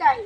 তাই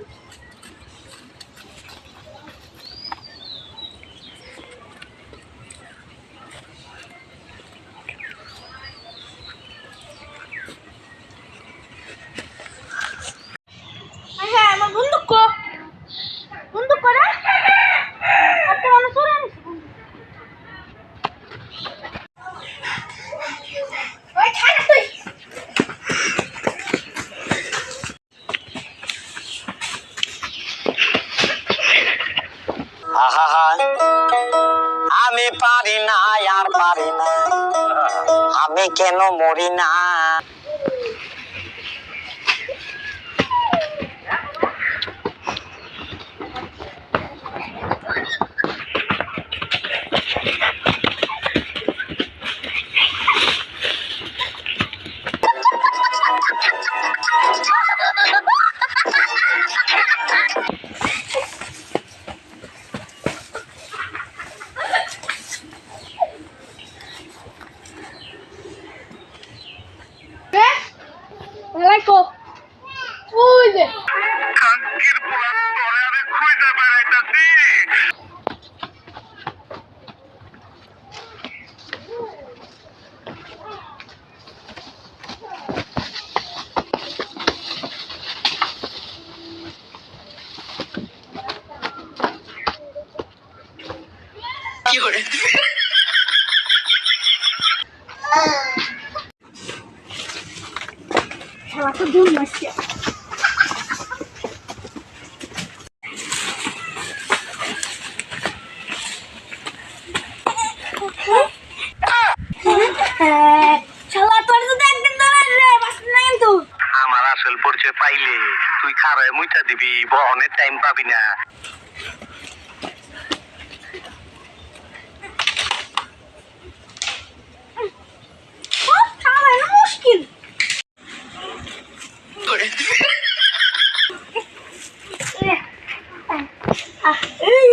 কেন মরি না? ওই যে কাঙ্কির পোলা তলে আমি খুঁজে বেড়াইতাছি শালা তো দূর মাসিয়া শালা তোর তো একদিন ধরে রে বাস না কিন্তু আমার আসল পরিচয় পাইলে তুই খারায় মুইটা দিবি বহনের টাইম পাবি না। না মুশকিল আহ, এই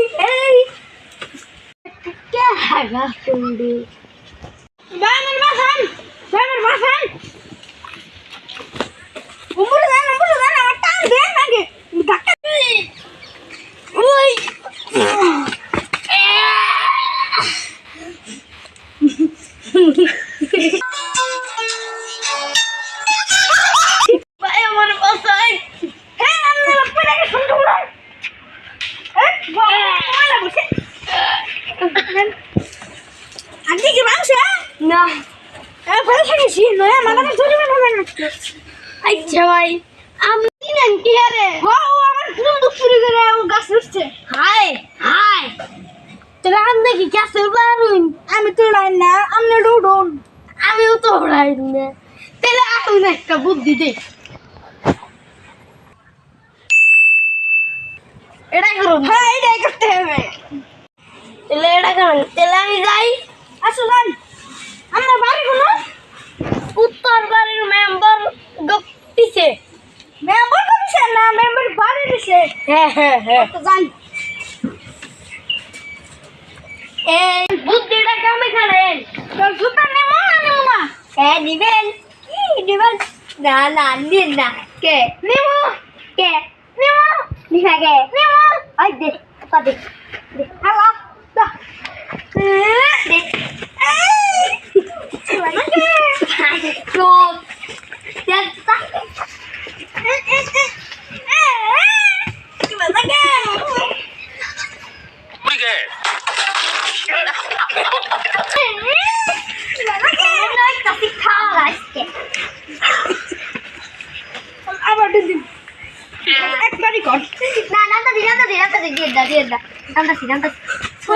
হ্যাঁ থাকিস নয় আমার ধরে হবে না আচ্ছা ভাই আমি আন্টি আরে? ও আমার পুরো দুপুরে করে ও গাছ উঠছে হাই হাই তাহলে আমি দেখি গাছে পারুন আমি তো উড়াই না আমি উড়ুন আমিও তো উড়াই না। তাহলে আমি একটা বুদ্ধি দে এটা করুন হ্যাঁ এটাই করতে হবে। তাহলে এটা করুন তাহলে আমি যাই। আসুন। আমরা বাড়ি কোনো উত্তর বাড়ির মেম্বার পিছে মেম্বার পিছে না মেম্বার বাড়ি পিছে হ্যাঁ হ্যাঁ হ্যাঁ। তো যাই এই বুদ্ধিটা কামে খাড়েন তোর জুতা নেব না নেব না হ্যাঁ নিবেন। কি নিবেন? না না নিন না। কে? নেব কে? নেব কে? নেব ওই দে পা দে। দে হ্যালো দা।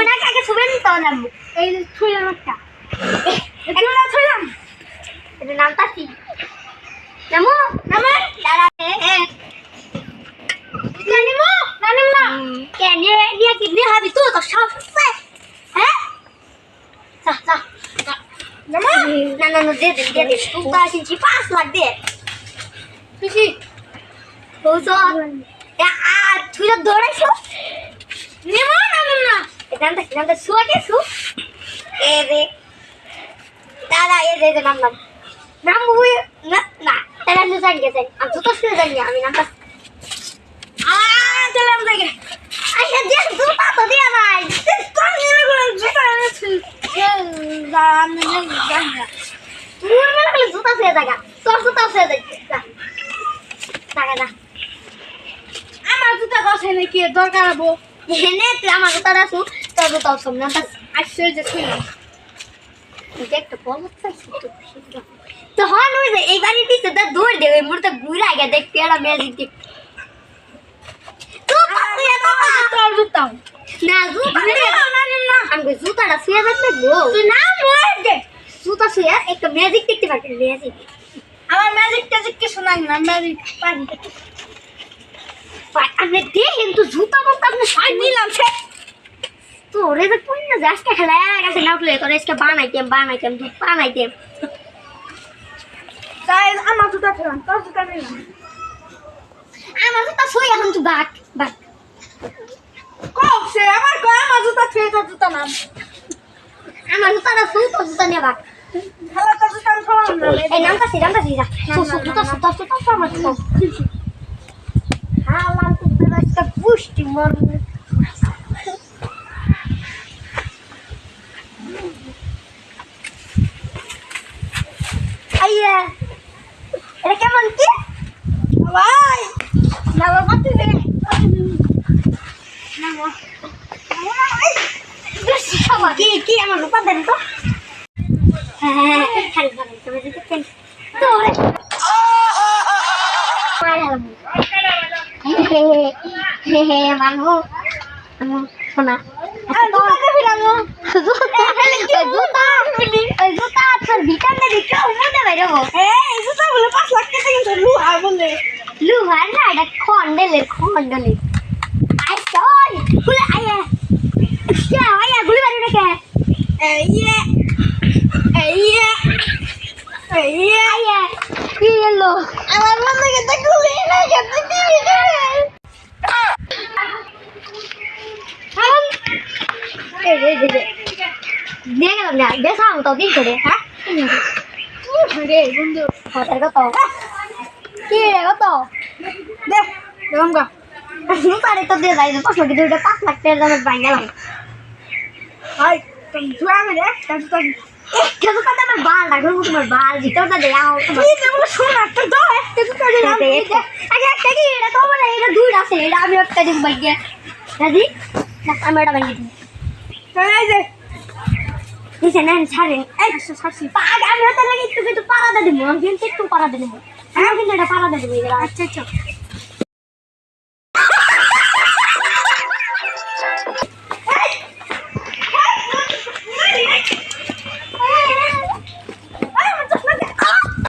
না কাকে ছুবেন তো নামবো এই যে ছুইলাম একটা ছুইলাম এটা নামটা সি নামো নামে দাঁড়া নানিমো নানিমো কে নিয়ে নিয়ে কি নিয়ে হাবি তুই তো সব হ্যাঁ যা যা নামো না না না দে দে দে দে তুই তো দে তুই তো দৌড়াইছো নেমো না না এ রে দাদা এ রে নাম নাম নাম বুই না না তারা তো জানি গেছেন আমি তো শুয়ে জানি আমি নামটা আমি আমার জুতা গছে নাকি? দরকার হব। এনে তুই আমার জুতা রাখু তোর জুতা সব না আসছে যে তো তো হন ওই যে এই বাড়ি দিতে তা দৌড় দেবে মুড়তে ঘুরে আগে দেখতে একটা ম্যাজিক দেখ তো তো না জুতাটা শুয়ে তুই না মোর দে। জুতা শুয়ে একটা ম্যাজিক দেখতে পারবি ম্যাজিক আমার ম্যাজিক ট্যাজিক কিছু নাই না ম্যাজিক পারি আমি দে কিন্তু জুতা মতো আপনি নিলাম সে তো ওরে তো কোন না আজকে খেলা গেছে না উঠলে তোর আজকে বানাইতাম বানাইতাম দুধ বানাইতাম। তাই আমার জুতা ফেরান তোর জুতা নিলাম আমার জুতা শুয়ে এখন তুই বাক বাক সে আমার কয় আমার জুতা ফেরে তোর জুতা নাম। আমার জুতাটা শুই তোর জুতা নিয়ে বাক খেলা তোর জুতা আমি ফেরাম না এই নামটা সি নামটা সি যা। জুতা সুতা সুতা সব আমার জুতা। হালাল তো পুষ্টি আইয়া এটা কেমন কি ভাই না বাবা তুই রে কি কি আমার রূপা দেন তো হ্যাঁ খালি খালি তুমি যদি কেন তো হে হে মানবো শোনা জুতা ফেরানো জুতা জুতা জুতা তোর ভিতরে দিকে বাইরবো এই জুতা বলে পাঁচ লাখ টাকা কিন্তু লুহা বলে। লুহার না এটা খন্ডেলের খন্ডেলের আই চল খুলে আয়া কে আয়া গুলি মারি রেখে এই এই এই আয়া কি এলো আমার মনে গেছে খুলে না গেছে দিবি এই রে রে দিয়ে গেলাম না বেসাম তো দিন করে হ্যাঁ? রে বন্ধু হাতের কত কি রে কত দে দেখুন গা পারে তো দিয়ে যাই পাঁচ লাখ দুইটা পাঁচ লাখ টাকা দামের বাইক গেলাম ভাই তুমি জুয়া আমি রে তার জুতা কেন কথা আমার বাল রাখব তোমার বাল ভিতরটা দেয়া হোক তোমার এই যেগুলো শোন একটা দাও একটা জুতা দিলাম আগে একটা কি এটা তো বলে এটা দুইটা আছে এটা আমি একটা দিন বাইকে রাজি আমি এটা বাইকে দিই এই যে দিছে না ছাড়েন একশো পাগ আমি হাতে লাগে একটু কিন্তু পাড়াতে দিব। আমি কিন্তু একটু পাড়াতে দিব। আমি কিন্তু এটা পাড়াতে দিব। এগুলো আচ্ছা আচ্ছা।